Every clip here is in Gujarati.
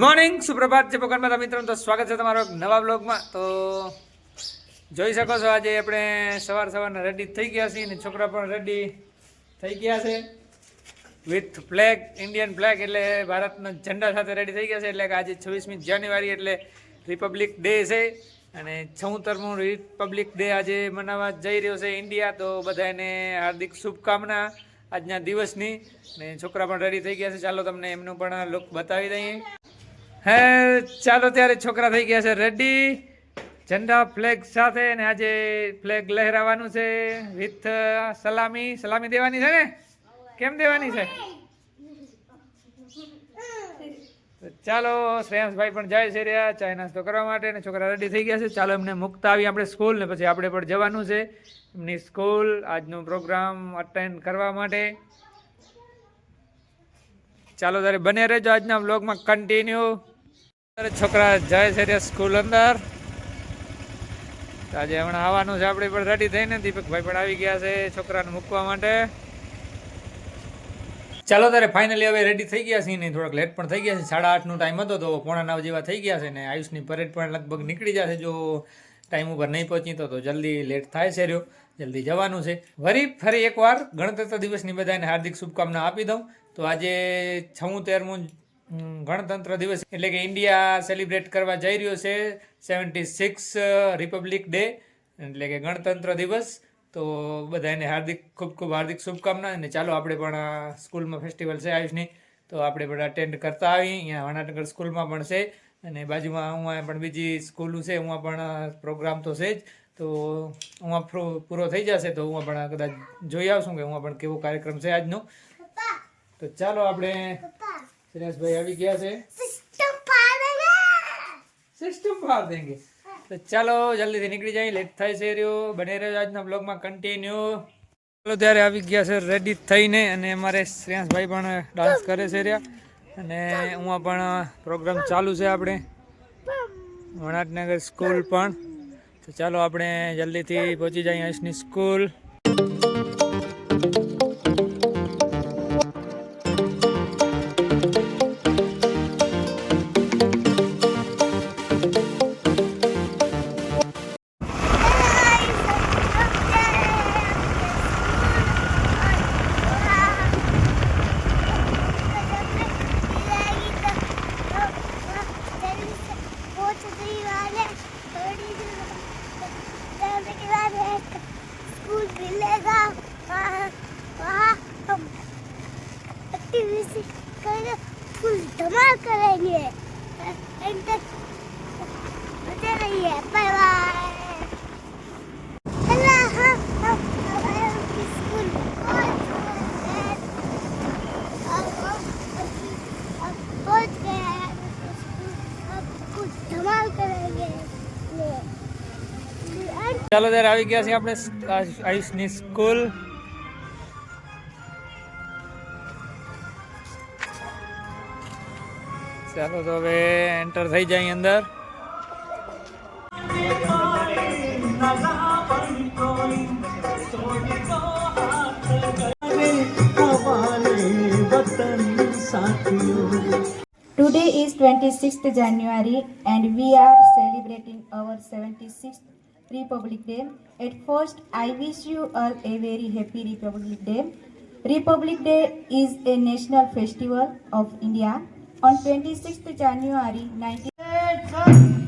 મોર્નિંગ સુપ્રભાત છે તમે મિત્રો તો સ્વાગત છે તમારો નવા બ્લોગમાં તો જોઈ શકો છો આજે આપણે સવાર સવારના રેડી થઈ ગયા છીએ અને છોકરા પણ રેડી થઈ ગયા છે. વિથ ફ્લેગ ઇન્ડિયન ફ્લેગ એટલે ભારતના ઝંડા સાથે રેડી થઈ ગયા છે. એટલે કે આજે છવ્વીસમી જાન્યુઆરી એટલે રિપબ્લિક ડે છે. અને છોતેરમું રિપબ્લિક ડે આજે મનાવવા જઈ રહ્યો છે ઇન્ડિયા તો બધાને હાર્દિક શુભકામના આજના દિવસની. ને છોકરા પણ રેડી થઈ ગયા છે. ચાલો તમને એમનું પણ લુક બતાવી દઈએ. હે, ચાલો ત્યારે છોકરા થઈ ગયા છે રેડી ઝંડા ફ્લેગ સાથે ને આજે ફ્લેગ લહેરાવાનું છે વિથ સલામી. સલામી દેવાની છે ને? કેમ દેવાની છે? ચાલો, શ્રેયાંશભાઈ પણ જાય છે રહ્યા, ચાય નાસ્તો કરવા માટે અને છોકરા રેડી થઈ ગયા છે. ચાલો એમને મુકતા આવી આપણે સ્કૂલ ને પછી આપણે પણ જવાનું છે. એમની સ્કૂલ આજનો પ્રોગ્રામ અટેન્ડ કરવા માટે. ચાલો તારે બને રહેજો આજના બ્લોગમાં કન્ટિન્યુ છોકરા જાય છે રહ્યા સ્કૂલ અંદર. આજે હમણાં આવવાનું છે આપણે, પણ રેડી થઈને દીપકભાઈ પણ આવી ગયા છે છોકરાને મૂકવા માટે. ચાલો તારે ફાઇનલી હવે રેડી થઈ ગયા છે ને થોડાક લેટ પણ થઈ ગયા છે. સાડા આઠનો ટાઈમ હતો તો પોણા નવ જેવા થઈ ગયા છે ને આયુષની પરેડ પણ લગભગ નીકળી જશે જો ટાઈમ ઉપર નહીં પહોંચી તો જલ્દી લેટ થાય છે રહ્યો. જલ્દી જવાનું છે. વરી ફરી એકવાર ગણતંત્ર દિવસની બધાને હાર્દિક શુભકામના આપી દઉં. તો આજે છઉતેરમું ગણતંત્ર દિવસ એટલે કે ઇન્ડિયા સેલિબ્રેટ કરવા જઈ રહ્યો છે સેવન્ટી સિક્સ રિપબ્લિક ડે. એટલે કે ગણતંત્ર દિવસ. તો બધાને હાર્દિક, ખૂબ ખૂબ હાર્દિક શુભકામના. અને ચાલો આપણે પણ સ્કૂલમાં ફેસ્ટિવલ છે આયુષની. તો આપણે પણ અટેન્ડ કરતા આવી અહીંયા વણાટનગર સ્કૂલમાં પણ છે. અને બાજુમાં હું પણ બીજી સ્કૂલો છે. હું પણ પ્રોગ્રામ તો છે જ. તો હું પૂરો થઈ જશે તો હું પણ કદાચ જોઈ આવશું કે હું પણ કેવો કાર્યક્રમ છે આજનો. તો ચાલો આપણે સુરેશભાઈ આવી ગયા છે સિસ્ટમ ફાર દેંગે તો ચાલો જલ્દીથી નીકળી જાય લેટ થાય છે રહ્યો. બને રહ્યો આજના બ્લોગમાં કન્ટિન્યુ ચાલો ત્યારે આવી ગયા છે રેડી થઈને અને અમારે શ્રેયાસભાઈ પણ ડાન્સ કરે છે રહ્યા. અને હું પણ પ્રોગ્રામ ચાલુ છે આપણે. વણાટનગર સ્કૂલ પણ. તો ચાલો આપણે જલ્દીથી પહોંચી જઈએ અહીંની સ્કૂલ. ચાલો ત્યારે આવી ગયા છીએ આપણે આયુષની સ્કૂલ ચાલો તો હવે એન્ટર થઈ જાય અંદર Today is 26th January and we are celebrating our 76th Republic Day. At first, I wish you all a very happy Republic Day. Republic Day is a national festival of India. On 26th January 19... 19-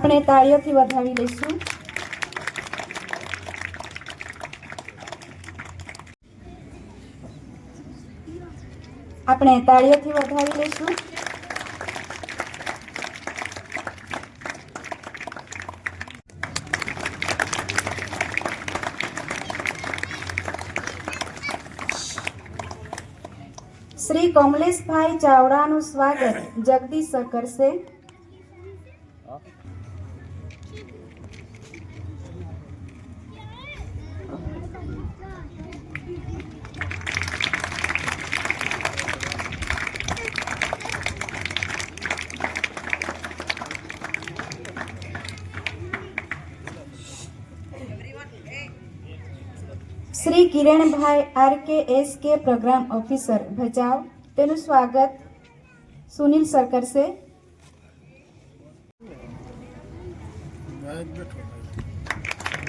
આપણે તાળીઓથી વધાવી લઈશું. આપણે તાળીઓથી વધાવી લઈશું. શ્રી કમલેશભાઈ ચાવડાનું સ્વાગત જગદીશ કરશે. Shri Kiranbhai R K S K program officer, Bhachau. તેનું સ્વાગત સુનિલ સર કરશે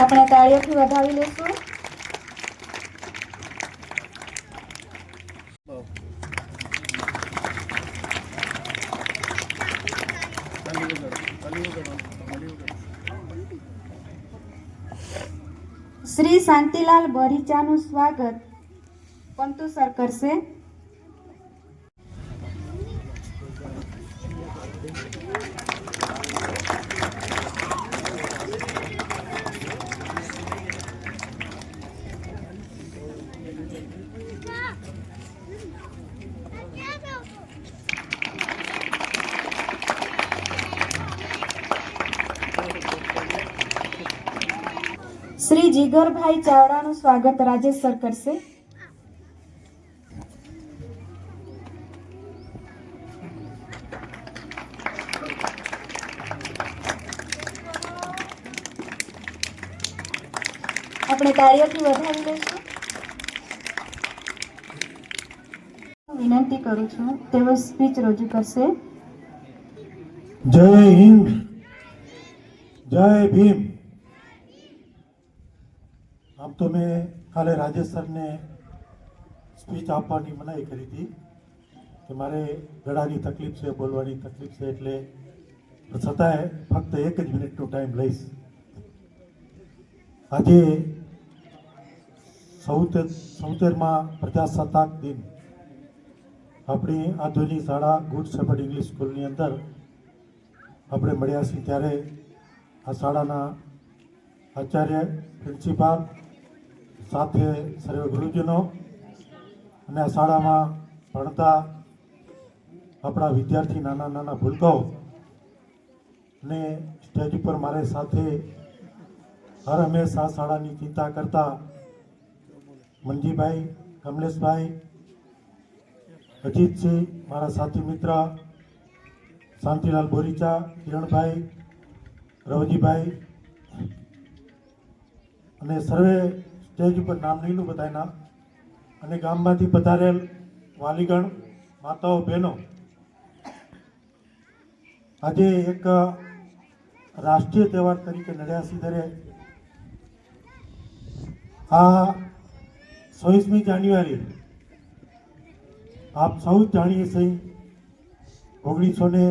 આપણે તાળીઓથી વધાવી લઈશું. શ્રી શાંતિલાલ બરીચાનું સ્વાગત પંતુ સર કરશે Thank you. જીગરભાઈ ચાવડાનું સ્વાગત રાજેશ સર કરશે. આપણે તાળીઓથી વધાવી લઈશું. વિનંતી કરું છું, તેઓ સ્પીચ રજૂ કરશે. જય હિન્દ, જય ભીમ. તો મેં કાલે રાજેશ સ્પીચ આપવાની મનાઈ કરી હતી કે મારે ગળાની તકલીફ છે, બોલવાની તકલીફ છે, એટલે છતાંય ફક્ત એક જ મિનિટનો ટાઈમ લઈશ. આજે સૌતેર, સૌતેરમાં પ્રજાસત્તાક દિન. આપણી આધુનિક શાળા ગુડ શેપર્ડ ઇંગ્લિશ સ્કૂલની અંદર આપણે મળ્યા છીએ ત્યારે આ શાળાના આચાર્ય, પ્રિન્સિપાલ સાથે સર્વે ગુરુજનો અને આ શાળામાં ભણતા આપણા વિદ્યાર્થી નાના નાના ભૂલકાઓ ને સ્ટેજ ઉપર મારે સાથે હર હંમેશા શાળાની ચિંતા કરતા મનજીભાઈ, કમલેશભાઈ, અજીતસિંહ, મારા સાથી મિત્ર, શાંતિલાલ બોરીચા, કિરણભાઈ, રવજીભાઈ અને સર્વે સ્ટેજ ઉપર નામ લીધું બધાના અને ગામમાંથી પધારેલ વાલીગણ, માતાઓ, બહેનો. આજે એક રાષ્ટ્રીય તહેવાર તરીકે નડ્યાસી દરે આ છવ્વીસમી જાન્યુઆરી, આપ સૌ જાણીએ છીએ, ઓગણીસો ને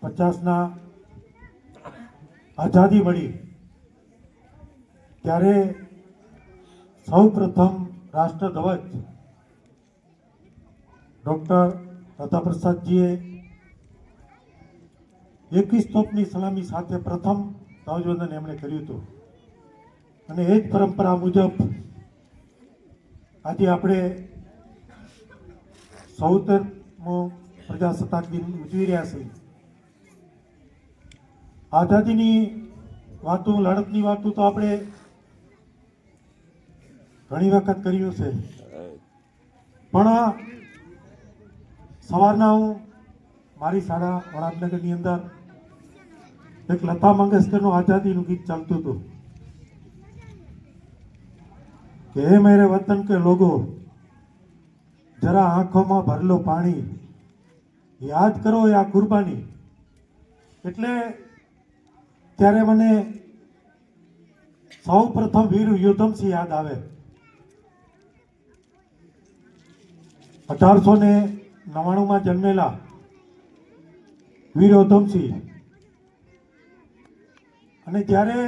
પચાસના આઝાદી મળી. ત્યારે સૌ પ્રથમ રાષ્ટ્રધ્વજ ડૉક્ટર દાદાપ્રસાદજીએ એકવીસ તોપની સલામી સાથે પ્રથમ ધ્વજવંદન એમણે કર્યું હતું. અને એ જ પરંપરા મુજબ આજે આપણે સૌતરમો પ્રજાસત્તાક દિન ઉજવી રહ્યા છીએ. આઝાદીની વાતો, લડતની વાતો તો આપણે ઘણી વખત કર્યું છે. પણ સવારના હું મારી શાળા વડાપનગરની અંદર એક લતા મંગેશકરનું આઝાદીનું ગીત ચાલતું હતું. કે હે મેરે વતન કે લોગો, જરા આંખોમાં ભરલો પાણી, યાદ કરો આ કુરબાની. એટલે ત્યારે મને સૌ પ્રથમ વીર યુદ્ધમસિંહ યાદ આવે. અઢારસો ને નવ્વાણુંમાં જન્મેલા વીર ઉધમસિંહ અને જ્યારે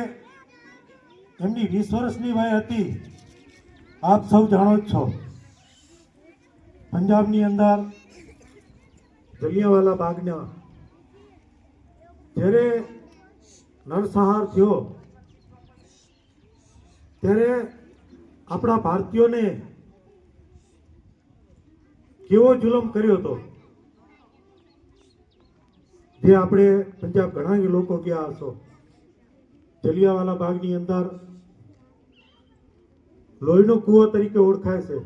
એમની વીસ વર્ષની વય હતી, આપ સૌ જાણો જ છો. પંજાબની અંદર જલિયાવાલા બાગના જ્યારે નરસંહાર થયો, ત્યારે આપણા ભારતીયોને કેવો જુલમ કર્યો હતો? જે આપણે પંજાબ ઘણા લોકો ગયા હશો. જલિયાવાલા બાગની અંદર લોહીનો કૂવો તરીકે ઓળખાય છે.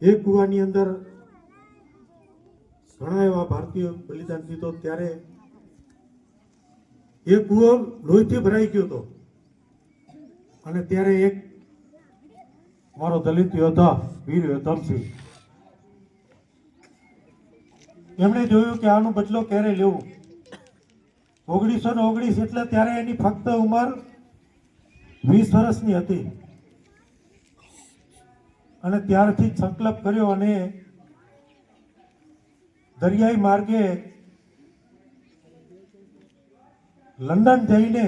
એ કૂવાની અંદર ઘણા એવા ભારતીય બલિદાન દીધો. ત્યારે એ કૂવો લોહીથી ભરાઈ ગયો હતો. અને ત્યારે એક મારો દલિત યોદ્ધા, વીર યોધમસિંહ એમણે જોયું કે આનો બદલો ક્યારે લેવું? ઓગણીસો ને ઓગણીસ એટલે ત્યારે એની ફક્ત ઉંમર વીસ વર્ષની હતી. અને ત્યારથી સંકલ્પ કર્યો અને દરિયાઈ માર્ગે લંડન જઈને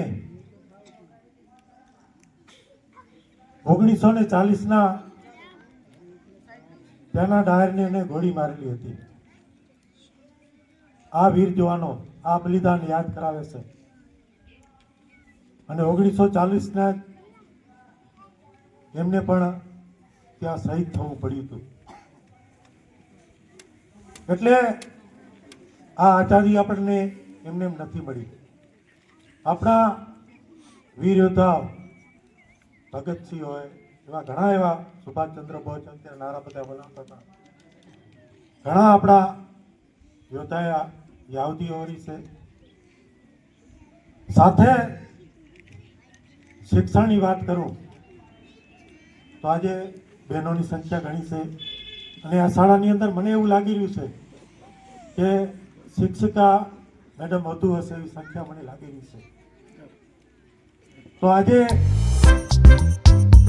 ઓગણીસો ને ચાલીસના ત્યાંના ડાયરને એને ગોળી મારેલી હતી. આ વીર જવાનો આ બલિદાન યાદ કરાવે છે. અને ઓગણીસો ચાલીસના એમને પણ ત્યાં શહીદ થવું પડ્યું હતું. એટલે આ આઝાદી આપણને એમને એમ નથી મળી. આપણા વીર યોદ્ધા ભગતસિંહ હોય, એવા ઘણા એવા સુભાષચંદ્ર બોઝ અત્યારે નારા બધા બનાવતા હતા. ઘણા આપણા યોદ્ધાએ યાવદી ઓરી છે. સાથે શિક્ષણની વાત કરું, તો આજે બહેનોની સંખ્યા ઘણી છે. અને આ શાળાની અંદર મને એવું લાગી રહ્યું છે કે શિક્ષિકા મેડમ વધુ હશે એવી સંખ્યા મને લાગી રહી છે. તો આજે